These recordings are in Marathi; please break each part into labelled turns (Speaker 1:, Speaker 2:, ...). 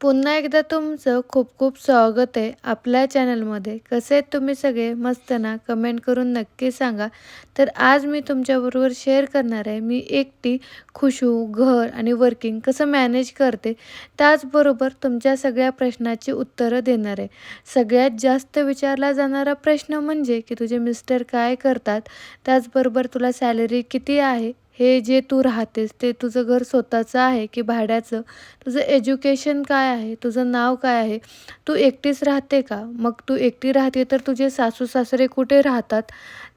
Speaker 1: पुन्हा एकदा तुमचं खूप खूप स्वागत आहे आपल्या चॅनलमध्ये. कसे आहेत तुम्ही सगळे? मस्त ना? कमेंट करून नक्की सांगा. तर आज मी तुमच्याबरोबर शेअर करणार आहे. मी एकटी खुशू घर आणि वर्किंग कसं मॅनेज करते त्याचबरोबर तुमच्या सगळ्या प्रश्नाची उत्तरं देणार आहे. सगळ्यात जास्त विचारला जाणारा प्रश्न म्हणजे की तुझे मिस्टर काय करतात? त्याचबरोबर तुला सॅलरी किती आहे? हे जे तू राहतेस ते तुझं घर स्वतःचं आहे की भाड्याचं? तुझं एज्युकेशन काय आहे? तुझं नाव काय आहे? तू एकटीच राहते का? मग तू एकटी राहते तर तुझे सासू सासरे कुठे राहतात?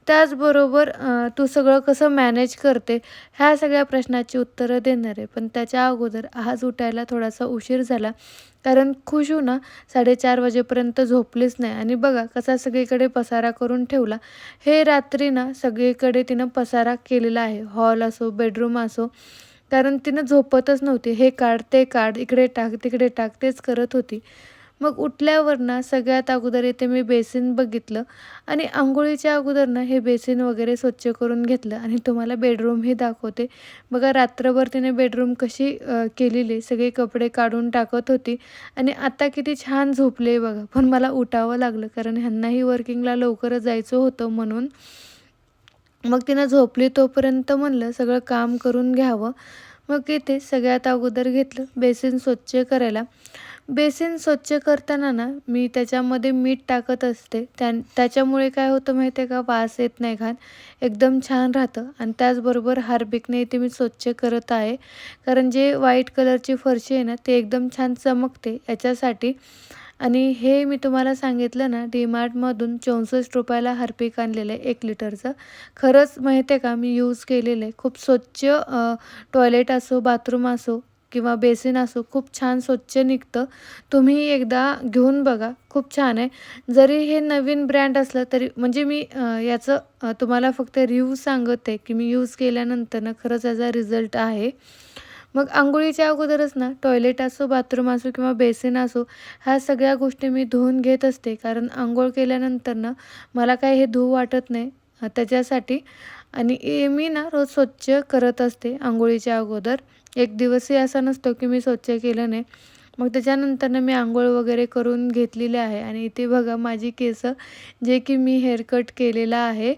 Speaker 1: त्याचबरोबर तू सगळं कसं मॅनेज करते ह्या सगळ्या प्रश्नाची उत्तरं देणार आहे. पण त्याच्या अगोदर आज उठायला थोडासा उशीर झाला. कारण खुशू ना साडेचार वाजेपर्यंत झोपलीच नाही. आणि बघा कसा सगळीकडे पसारा करून ठेवला. हे रात्री ना सगळीकडे तिनं पसारा केलेला आहे. हॉल असो बेडरूम असो. कारण तिनं झोपतच नव्हती. हे काढ ते काढ इकडे टाक तिकडे टाक तेच करत होती. मग उठल्यावर ना सगळ्यात अगोदर इथे मी बेसिन बघितलं आणि आंघोळीच्या अगोदर ना हे बेसिन वगैरे स्वच्छ करून घेतलं आणि तुम्हाला बेडरूमही दाखवते. बघा रात्रभर तिने बेडरूम कशी केलेली सगळे कपडे काढून टाकत होती आणि आता किती छान झोपले बघा. पण मला उठावं लागलं कारण ह्यांनाही वर्किंगला लवकरच जायचं होतं म्हणून. मग तिनं झोपली तोपर्यंत म्हणलं सगळं काम करून घ्यावं. मग इथे सगळ्यात अगोदर घेतलं बेसिन स्वच्छ करायला. बेसिन स्वच्छ करताना ना मी त्याच्यामध्ये मीठ टाकत असते. त्या त्याच्यामुळे काय होतं माहिती आहे का? वास येत नाही घाण. एकदम छान राहतं. आणि त्याचबरोबर हार्बिकने इथे मी स्वच्छ करत आहे. कारण जे व्हाईट कलरची फरशी आहे ना ते एकदम छान चमकते याच्यासाठी. आणि हे मी तुम्हाला सांगितलं ना डीमार्टमधून चौसष्ट रुपयाला हार्पिक आणलेलं आहे एक लिटरचं. खरंच माहिती आहे का? मी यूज केलेलं आहे. खूप स्वच्छ टॉयलेट असो बाथरूम असो किंवा बेसिन असो खूप छान स्वच्छ निघतं. तुम्ही एकदा घेऊन बघा खूप छान आहे. जरी हे नवीन ब्रँड असलं तरी म्हणजे मी याचं तुम्हाला फक्त रिव्ह्यू सांगत आहे की मी यूज केल्यानंतर ना खरंच याचा रिझल्ट आहे. मग आंघोळीच्या अगोदरच ना टॉयलेट असो बाथरूम असो किंवा बेसिन असो ह्या सगळ्या गोष्टी मी धुवून घेत असते. कारण आंघोळ केल्यानंतर ना मला काय हे धुवू वाटत नाही त्याच्यासाठी. आणि मी ना रोज स्वच्छ करत असते आंघोळीच्या अगोदर. एक दिवसही असा नसतो की मी स्वच्छ केलं नाही. मग त्याच्यानंतरनं मी आंघोळ वगैरे करून घेतलेले आहे. आणि इथे बघा माझी केस जे की मी हेअरकट केलेलं आहे.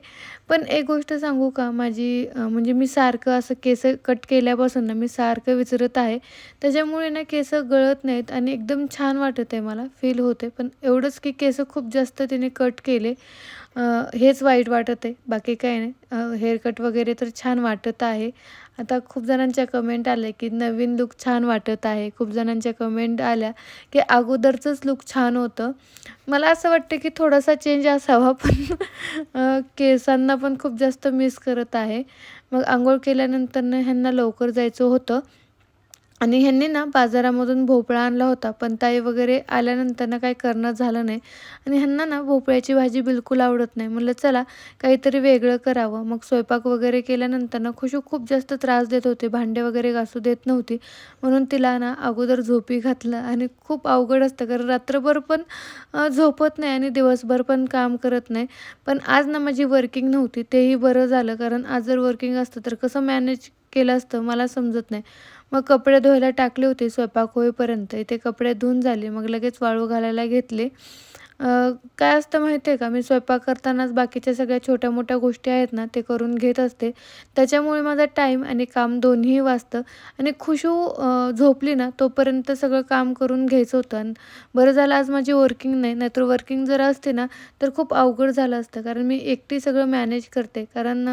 Speaker 1: पण एक गोष्ट सांगू का? माझी म्हणजे मी सारखं असं केस कट केल्यापासून ना मी सारखं विचारत आहे. त्याच्यामुळे ना केस गळत नाहीत आणि एकदम छान वाटत आहे मला फील होते पण एवढंच की केस खूप जास्त तिने कट केले. हेच वाईट वाटत आहे. बाकी काही नाही. हेअरकट वगैरे तर छान वाटत आहे. आता खूप जणांच्या कमेंट आल्या की नवीन लुक छान वाटत आहे. खूप जणांच्या कमेंट आल्या की अगोदरचंच लुक छान होतं. मला असं वाटतं की थोडासा चेंज असावा पण केसांना पण खूप जास्त मिस करत आहे. मग आंघोळ केल्यानंतर ह्यांना लवकर जायचं होतं. आणि ह्यांनी ना बाजारामधून भोपळा आणला होता पण ताई वगैरे आल्यानंतर ना काही करणं झालं नाही. आणि ह्यांना ना भोपळ्याची भाजी बिलकुल आवडत नाही. म्हटलं चला काहीतरी वेगळं करावं. मग स्वयंपाक वगैरे केल्यानंतर ना खुशू खूप जास्त त्रास देत होते. भांडे वगैरे घासू देत नव्हती. म्हणून तिला ना अगोदर झोपी घातलं. आणि खूप अवघड असतं कारण रात्रभर पण झोपत नाही आणि दिवसभर पण काम करत नाही. पण आज ना माझी वर्किंग नव्हती तेही बरं झालं. कारण आज जर वर्किंग असतं तर कसं मॅनेज केलं असतं मला समजत नाही. मग कपडे धुवायला टाकले होते स्वयंपाक होईपर्यंत. इथे कपडे धुवून झाले मग लगेच वाळू घालायला घेतले. काय असतं माहिती आहे का? मी स्वयंपाक करतानाच बाकीच्या सगळ्या छोट्या मोठ्या गोष्टी आहेत ना ते करून घेत असते. त्याच्यामुळे माझा टाईम आणि काम दोन्ही वाचतं. आणि खुशू झोपली ना तोपर्यंत सगळं काम करून घ्यायचं होतं. आणि बरं झालं आज माझी वर्किंग नाही. नाहीतर वर्किंग जर असते ना तर खूप अवघड झालं असतं. कारण मी एकटी सगळं मॅनेज करते. कारण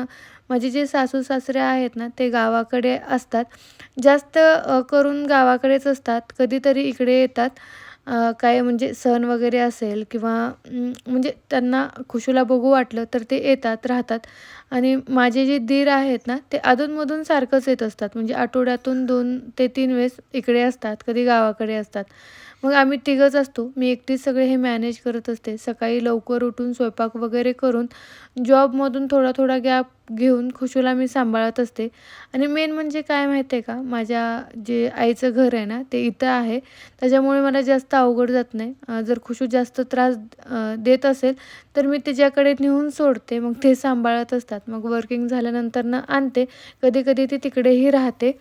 Speaker 1: माझे जे सासू सासरे आहेत ना ते गावाकडे असतात. जास्त करून गावाकडेच असतात. कधीतरी इकडे येतात. काय म्हणजे सण वगैरे असेल किंवा म्हणजे त्यांना खुशूला बघू वाटलं तर ते येतात राहतात. आणि माझे जे दीर आहेत ना ते अधूनमधून सारखंच येत असतात. म्हणजे आठवड्यातून दोन ते तीन वेळेस इकडे असतात कधी गावाकडे असतात. मग आम्ही तिघंच असतो. मी एकटीच सगळे हे मॅनेज करत असते. सकाळी लवकर उठून स्वयंपाक वगैरे करून जॉबमधून थोडा थोडा गॅप घेऊन खुशूला मी सांभाळत असते. आणि मेन म्हणजे काय माहिती आहे का? माझ्या जे आईचं घर आहे ना ते इथं आहे. त्याच्यामुळे मला जास्त अवघड जात नाही. जर खुशू जास्त त्रास देत असेल तर मी तिच्याकडे नेऊन सोडते. मग ते सांभाळत असतात. मग वर्किंग झाल्यानंतर ना आणते. कधी कधी ती तिकडेही राहते.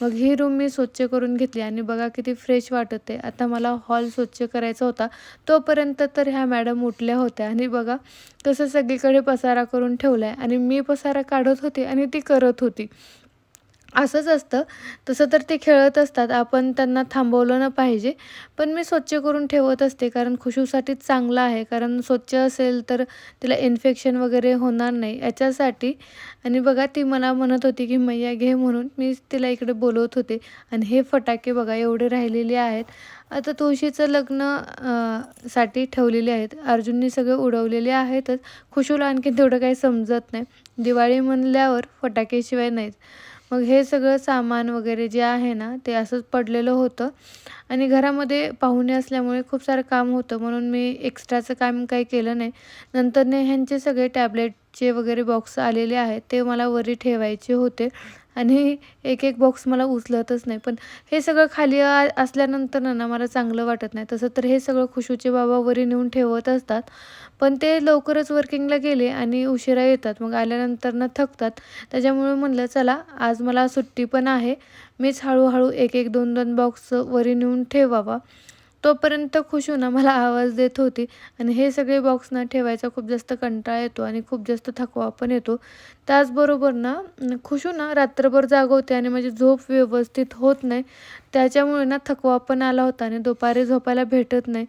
Speaker 1: मग ही रूम मी स्वच्छ करून घेतली. आणि बघा किती फ्रेश वाटत आहे. आता मला हॉल स्वच्छ करायचा होता तोपर्यंत तर ह्या मॅडम उठल्या होत्या. आणि बघा कसं सगळीकडे पसारा करून ठेवला आहे आणि मी पसारा काढत होते आणि ती करत होती. असंच असतं. तसं तर ते खेळत असतात. आपण त्यांना थांबवलं ना पाहिजे. पण मी स्वच्छ करून ठेवत असते. कारण खुशूसाठीच चांगलं आहे. कारण स्वच्छ असेल तर तिला इन्फेक्शन वगैरे होणार नाही. याच्यासाठी आणि बघा ती मला म्हणत होती की मैया घे म्हणून. मी तिला इकडे बोलवत होते. आणि हे फटाके बघा एवढे राहिलेले आहेत. आता तुळशीचं लग्नसाठी ठेवलेले आहेत. अर्जुननी सगळे उडवलेले आहेतच. खुशूला आणखी तेवढं काही समजत नाही. दिवाळी म्हणल्यावर फटाकेशिवाय नाहीत मग हे सगळं सामान वगैरे जे आहे ना ते असंच पडलेलं होतं. आणि घरामध्ये पाहुणे असल्यामुळे खूप सारं काम होतं. म्हणून मी एक्स्ट्राचं काम काही केलं नाही. नंतरने ह्यांचे सगळे टॅबलेटचे वगैरे बॉक्स आलेले आहेत. ते मला वरी ठेवायचे होते. आणि एक एक बॉक्स मला उचलतच नाही. पण हे सगळं खाली असल्यानंतर ना मला चांगलं वाटत नाही. तसं तर हे सगळं खुशूचे बाबा वरी नेऊन ठेवत असतात. पण ते लवकरच वर्किंगला गेले आणि उशिरा येतात. मग आल्यानंतर ना थकतात. त्याच्यामुळे म्हणलं चला आज मला सुट्टी पण आहे. मीच हळूहळू एक एक दोन दोन बॉक्स वरी नेऊन ठेवावा. तोपर्यंत खुशूना मला आवाज देत होती. आणि हे सगळे बॉक्स ना ठेवायचा खूप जास्त कंटाळा येतो आणि खूप जास्त थकवा पण येतो. त्याचबरोबर ना अं, खुशू ना रात्रभर जागवते आणि माझी झोप व्यवस्थित होत नाही. त्याच्यामुळे ना थकवा पण आला होता आणि दुपारी झोपायला भेटत नाही.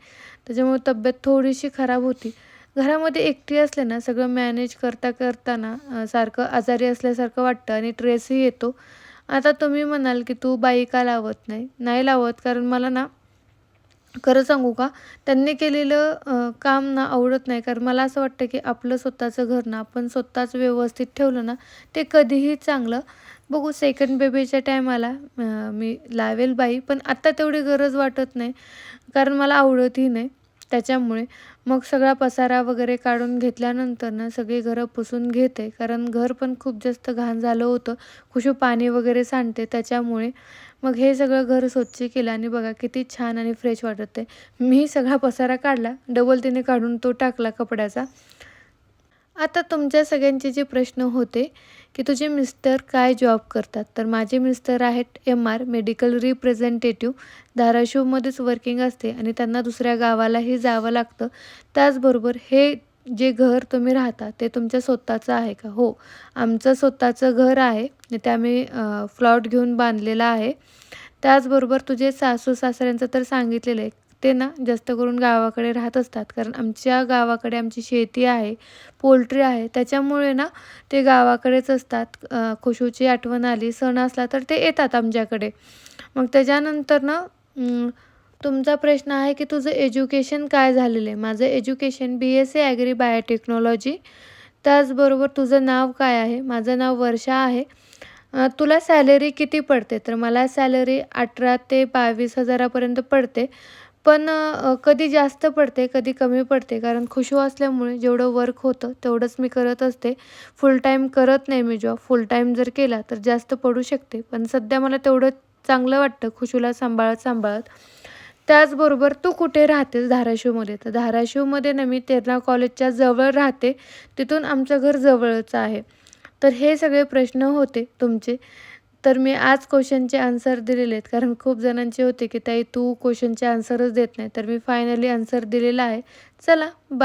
Speaker 1: त्याच्यामुळे तब्येत थोडीशी खराब होती. घरामध्ये एकटी असले ना सगळं मॅनेज करता करताना सारखं आजारी असल्यासारखं वाटतं आणि ट्रेसही येतो. आता तुम्ही म्हणाल की तू बाई का लावत नाही? नाही लावत कारण मला ना खरं सांगू का? त्यांनी केलेलं काम ना आवडत नाही. कारण मला असं वाटतं की आपलं स्वतःचं घर ना आपण स्वतःच व्यवस्थित ठेवलं ना ते कधीही चांगलं. बघू सेकंड बेबीच्या टायमाला मी लावेल बाई. पण आत्ता तेवढी गरज वाटत नाही. कारण मला आवडतही नाही त्याच्यामुळे. मग सगळा पसारा वगैरे काढून घेतल्यानंतर ना सगळी घरं पुसून घेते. कारण घर पण खूप जास्त घाण झालं होतं. खुशू पाणी वगैरे सांडते त्याच्यामुळे. मग हे सगळं घर स्वच्छ केलं आणि बघा किती छान आणि फ्रेश वाटत आहे. मी सगळा पसारा काढला. डबल तिने काढून तो टाकला कपड्याचा. आता तुमच्या सगळ्यांचे जे प्रश्न होते की तुझे मिस्टर काय जॉब करतात? तर माझे मिस्टर आहेत एम आर मेडिकल रिप्रेझेंटेटिव्ह धाराशिवमध्येच वर्किंग असते आणि त्यांना दुसऱ्या गावालाही जावं लागतं. त्याचबरोबर हे जे घर तुम्ही राहता ते तुमच्या स्वतःचं आहे का? हो आमचं स्वतःचं घर आहे. ते आम्ही फ्लॉट घेऊन बांधलेलं आहे. त्याचबरोबर तुझे सासू सासऱ्यांचं तर सांगितलेलं आहे. ते ना जास्त करून गावाकडे राहत असतात. कारण आमच्या गावाकडे आमची शेती आहे पोल्ट्री आहे त्याच्यामुळे ना ते गावाकडेच असतात. खुशूची आठवण आली सण असला तर ते येतात आमच्याकडे. मग त्याच्यानंतर ना तुमचा प्रश्न आहे की तुझं एज्युकेशन काय झालेलं आहे? माझं education B S C agri biotechnology त्याचबरोबर तुझं नाव काय आहे? माझं नाव वर्षा आहे. तुला सॅलरी किती पडते? तर मला सॅलरी अठरा ते बावीस हजारापर्यंत पडते. पण कधी जास्त पडते कधी कमी पडते. कारण खुशू असल्यामुळे जेवढं वर्क होतं तेवढंच मी करत असते. फुल टाईम करत नाही मी जॉब फुल टाईम जर केला तर जास्त पडू शकते. पण सध्या मला तेवढं चांगलं वाटतं खुशूला सांभाळत सांभाळत. त्याचबरोबर तू कुठे राहतेस धाराशिवमध्ये? तर धाराशिवमध्ये ना मी तेरणा कॉलेजच्या जवळ राहते. तिथून आमचं घर जवळच आहे. तर हे सगळे प्रश्न होते तुमचे. तर मी आज क्वेश्चनचे आन्सर दिलेले आहेत. कारण खूप जणांचे होते की ताई तू क्वेश्चनचे आन्सरच देत नाही. तर मी फायनली आन्सर दिलेला आहे. चला बा